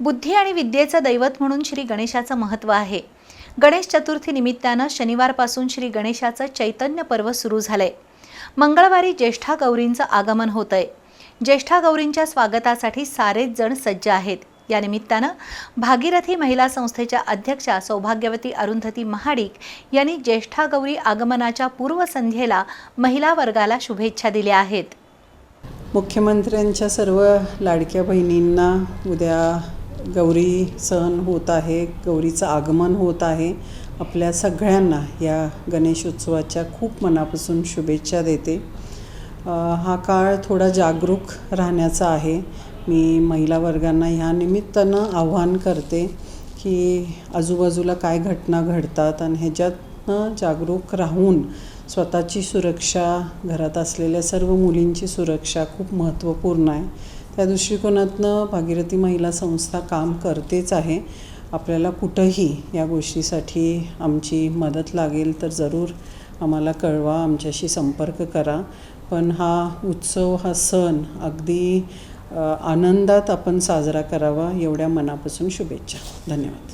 बुद्धी आणि विद्येचं दैवत म्हणून श्री गणेशाचं महत्त्व आहे. गणेश चतुर्थी निमित्तानं शनिवारपासून श्री गणेशाचं चैतन्य पर्व सुरू झालंय. मंगळवारी ज्येष्ठा गौरींचं आगमन होतंय. ज्येष्ठा गौरींच्या स्वागतासाठी सारेच जण सज्ज आहेत. या निमित्तानं भागीरथी महिला संस्थेच्या अध्यक्षा सौभाग्यवती अरुंधती महाडिक यांनी ज्येष्ठा गौरी आगमनाच्या पूर्वसंध्येला महिला वर्गाला शुभेच्छा दिल्या आहेत. मुख्यमंत्र्यांच्या सर्व लाडक्या बहिणींना उद्या गौरी सण होत आहे गौरीचं आगमन होत आहे. आपल्या सगळ्यांना या गणेशोत्सवाच्या खूप मनापासून शुभेच्छा देते. हा काळ थोडा जागरूक राहण्याचा आहे. मी महिला वर्गांना ह्या निमित्तानं आव्हान करते की आजूबाजूला काय घटना घडतात आणि ह्याच्यातनं जागरूक राहून स्वतःची सुरक्षा घरात असलेल्या सर्व मुलींची सुरक्षा खूप महत्त्वपूर्ण आहे. त्या दृष्टिकोनातनं भागीरथी महिला संस्था काम करतेच आहे. आपल्याला कुठंही या गोष्टीसाठी आमची मदत लागेल तर जरूर आम्हाला कळवा आमच्याशी संपर्क करा. पण हा उत्सव हा सण अगदी आनंदात आपण साजरा करावा एवढ्या मनापासून शुभेच्छा. धन्यवाद.